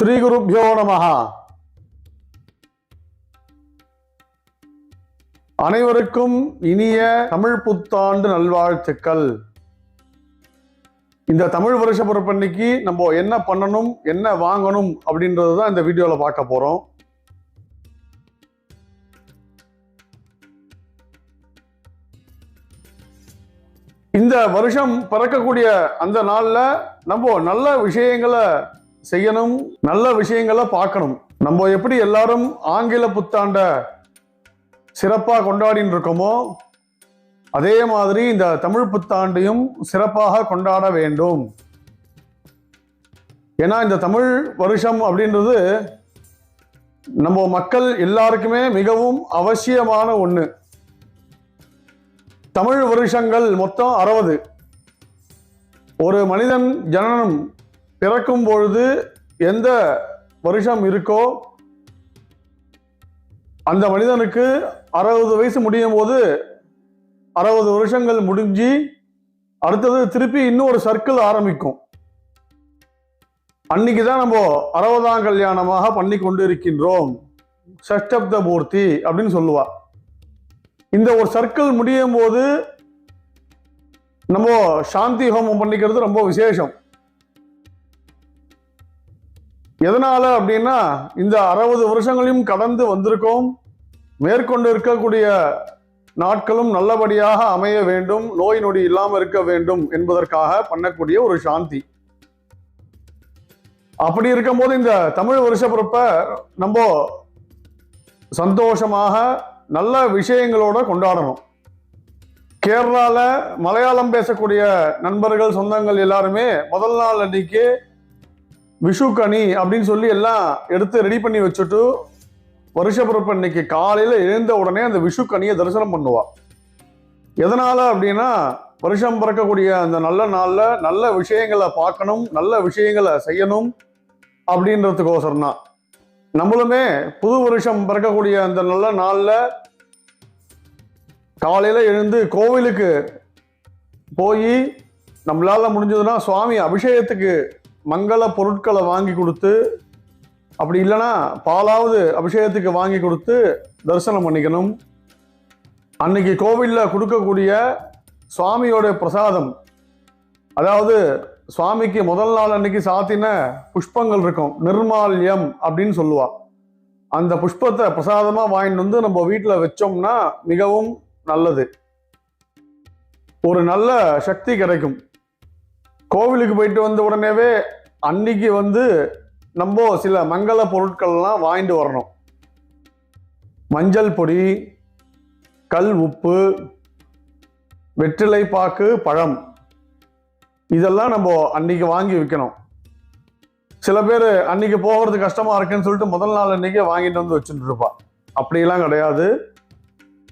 ஸ்ரீ குருப்பியோ நமஹா அனைவருக்கும் இனிய தமிழ் புத்தாண்டு நல்வாழ்த்துக்கள். இந்த தமிழ் வருஷ பிறப்பன்னைக்கு நம்ம என்ன பண்ணணும் என்ன வாங்கணும் அப்படின்றது தான் இந்த வீடியோவில் பார்க்க போகிறோம் இந்த வருஷம் பிறக்கக்கூடிய அந்த நாளில் நம்ம நல்ல விஷயங்களை செய்யணும் நல்ல விஷயங்களை பார்க்கணும். நம்ம எப்படி எல்லாரும் ஆங்கில புத்தாண்ட சிறப்பாக கொண்டாடின்னு இருக்கோமோ அதே மாதிரி இந்த தமிழ் புத்தாண்டையும் சிறப்பாக கொண்டாட வேண்டும். ஏன்னா இந்த தமிழ் வருஷம் அப்படின்றது நம்ம மக்கள் எல்லாருக்குமே மிகவும் அவசியமான ஒன்று தமிழ் வருஷங்கள் மொத்தம் அறுபது. ஒரு மனிதன் ஜனனம் பிறக்கும் பொழுது எந்த வருஷம் இருக்கோ அந்த மனிதனுக்கு அறுபது வயசு முடியும் போது அறுபது வருஷங்கள் முடிஞ்சு அடுத்தது திருப்பி இன்னொரு சர்க்கிள் ஆரம்பிக்கும். அன்னைக்கு தான் நம்ம அறுபதாம் கல்யாணமாக பண்ணி கொண்டு இருக்கின்றோம் சஷ்டப்த மூர்த்தி அப்படின்னு சொல்லுவா. இந்த ஒரு சர்க்கிள் முடியும் போது நம்ம சாந்தி ஹோமம் பண்ணிக்கிறது ரொம்ப விசேஷம். எதனால அப்படின்னா இந்த அறுபது வருஷங்களையும் கடந்து வந்திருக்கோம். மேற்கொண்டு இருக்கக்கூடிய நாட்களும் நல்லபடியாக அமைய வேண்டும் நோய் நொடி இல்லாமல் இருக்க வேண்டும் என்பதற்காக பண்ணக்கூடிய ஒரு சாந்தி. அப்படி இருக்கும்போது இந்த தமிழ் வருஷ பிறப்ப நம்ம சந்தோஷமாக நல்ல விஷயங்களோட கொண்டாடணும். கேரளாவில் மலையாளம் பேசக்கூடிய நண்பர்கள் சொந்தங்கள் எல்லாருமே முதல் நாள் அன்னைக்கு விஷுக்கணி அப்படின்னு சொல்லி எல்லாம் எடுத்து ரெடி பண்ணி வச்சுட்டு வருஷ இன்னைக்கு அன்னைக்கு எழுந்த உடனே அந்த விஷு தரிசனம் பண்ணுவா. எதனால அப்படின்னா வருஷம் பிறக்கக்கூடிய அந்த நல்ல நாளில் நல்ல விஷயங்களை பார்க்கணும் நல்ல விஷயங்களை செய்யணும் அப்படின்றதுக்கோசரம் தான். நம்மளுமே புது வருஷம் பிறக்கக்கூடிய அந்த நல்ல நாளில் காலையில் எழுந்து கோவிலுக்கு போய் நம்மளால் முடிஞ்சதுன்னா சுவாமி அபிஷேகத்துக்கு மங்கள பொருட்களை வாங்கி கொடுத்து அப்படி இல்லைன்னா பாலாவது அபிஷேகத்துக்கு வாங்கி கொடுத்து தரிசனம் பண்ணிக்கணும். அன்னைக்கு கோவிலில் கொடுக்கக்கூடிய சுவாமியோட பிரசாதம். அதாவது சுவாமிக்கு முதல் நாள் அன்னைக்கு சாத்தின புஷ்பங்கள் இருக்கும். நிர்மால்யம் அப்படின்னு சொல்லுவா. அந்த புஷ்பத்தை பிரசாதமாக வாங்கிட்டு வந்து நம்ம வீட்டில் வச்சோம்னா மிகவும் நல்லது. ஒரு நல்ல சக்தி கிடைக்கும். கோவிலுக்கு போயிட்டு வந்த உடனேவே அன்னைக்கு வந்து நம்ம சில மங்கள பொருட்கள்லாம் வாங்கிட்டு வரணும். மஞ்சள் பொடி கல் உப்பு வெற்றிலை பாக்கு பழம். இதெல்லாம் நம்ம அன்னைக்கு வாங்கி விற்கணும் சில பேர் அன்னைக்கு போகிறது கஷ்டமாக இருக்குன்னு சொல்லிட்டு முதல் நாள் அன்னைக்கே வாங்கிட்டு வந்து வச்சுட்டு இருப்பா. அப்படிலாம் கிடையாது.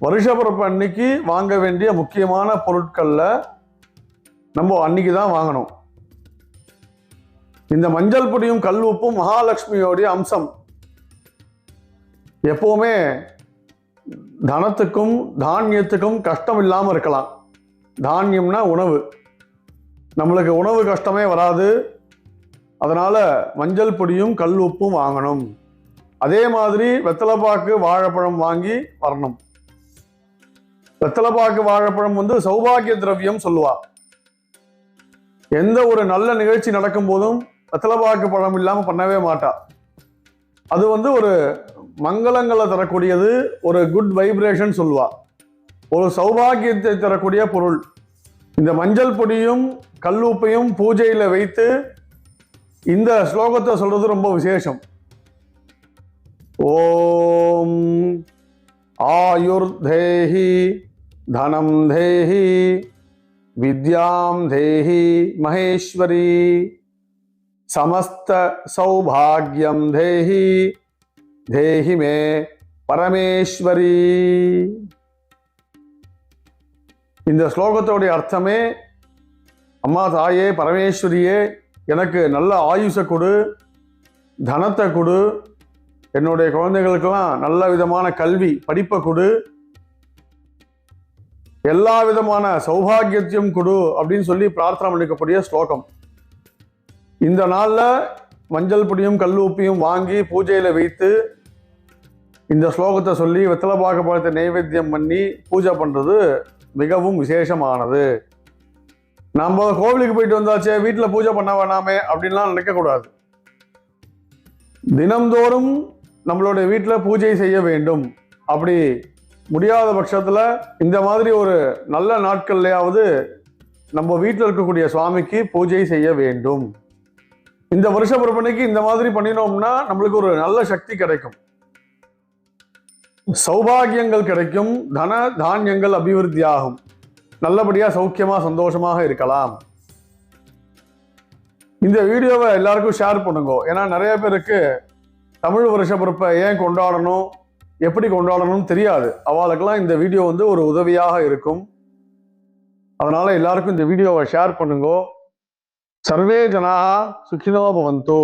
வருஷ பிறப்பு அன்னைக்கு வாங்க வேண்டிய முக்கியமான பொருட்களில் நம்ம அன்னைக்கு தான் வாங்கணும். இந்த மஞ்சள் பொடியும் கல் உப்பும் மகாலட்சுமியோடைய அம்சம். எப்பவுமே தனத்துக்கும் தானியத்துக்கும் கஷ்டம் இல்லாமல் இருக்கலாம். தானியம்னா உணவு. நம்மளுக்கு உணவு கஷ்டமே வராது. அதனால் மஞ்சள் பொடியும் கல் உப்பும் வாங்கணும். அதே மாதிரி வெத்தலைப்பாக்கு வாழைப்பழம் வாங்கி வரணும். வெத்தலைப்பாக்கு வாழைப்பழம் வந்து சௌபாகிய திரவியம் சொல்லுவாள் எந்த ஒரு நல்ல நிகழ்ச்சி நடக்கும் போதும் வெத்தலைப்பாக்கு பழம் இல்லாமல் பண்ணவே மாட்டா. அது வந்து ஒரு மங்களங்களை தரக்கூடியது ஒரு குட் வைப்ரேஷன் சொல்வா ஒரு சௌபாகியத்தை தரக்கூடிய பொருள். இந்த மஞ்சள் பொடியும் கல்லூப்பையும் பூஜையில் வைத்து இந்த ஸ்லோகத்தை சொல்றது ரொம்ப விசேஷம். ஓம் ஆயுர் தேஹி தனம் தேஹி வித்யாம் தேஹி மகேஸ்வரி. சமஸ்த சௌபாகியம் தேஹி தேஹி மே பரமேஸ்வரி. இந்த ஸ்லோகத்தோடைய அர்த்தமே அம்மா தாயே பரமேஸ்வரியே எனக்கு நல்ல ஆயுஷை கொடு தனத்தை கொடு என்னுடைய குழந்தைகளுக்கெல்லாம் நல்ல விதமான கல்வி படிப்பை கொடு எல்லா விதமான சௌபாகியத்தையும் கொடு அப்படின்னு சொல்லி பிரார்த்தனை பண்ணிக்கக்கூடிய ஸ்லோகம். இந்த நாளில் மஞ்சள் பொடியும் கல் உப்பியும் வாங்கி பூஜையில் வைத்து இந்த ஸ்லோகத்தை சொல்லி வெத்தலை பாக்க பழத்தை நைவேத்தியம் பண்ணி பூஜை பண்ணுறது மிகவும் விசேஷமானது. நம்ம கோவிலுக்கு போயிட்டு வந்தாச்சே வீட்டில் பூஜை பண்ண வேணாமே அப்படின்லாம் நினைக்கக்கூடாது தினம்தோறும் நம்மளுடைய வீட்டில் பூஜை செய்ய வேண்டும். அப்படி முடியாத பட்சத்தில் இந்த மாதிரி ஒரு நல்ல நாட்கள்லையாவது நம்ம வீட்டில் இருக்கக்கூடிய சுவாமிக்கு பூஜை செய்ய வேண்டும். இந்த வருஷ பிறப்பனைக்கு இந்த மாதிரி பண்ணினோம்னா நம்மளுக்கு ஒரு நல்ல சக்தி கிடைக்கும். சௌபாகியங்கள் கிடைக்கும் தன தானியங்கள் அபிவிருத்தி ஆகும் நல்லபடியாக சௌக்கியமாக சந்தோஷமாக இருக்கலாம். இந்த வீடியோவை எல்லாருக்கும் ஷேர் பண்ணுங்க. ஏன்னா நிறைய பேருக்கு தமிழ் வருஷ பிறப்பை ஏன் கொண்டாடணும் எப்படி கொண்டாடணும்னு தெரியாது. அவளுக்கெல்லாம் இந்த வீடியோ வந்து ஒரு உதவியாக இருக்கும். அதனால எல்லாருக்கும் இந்த வீடியோவை ஷேர் பண்ணுங்க. சர்வே ஜனாக சுகினோ பவந்தோ.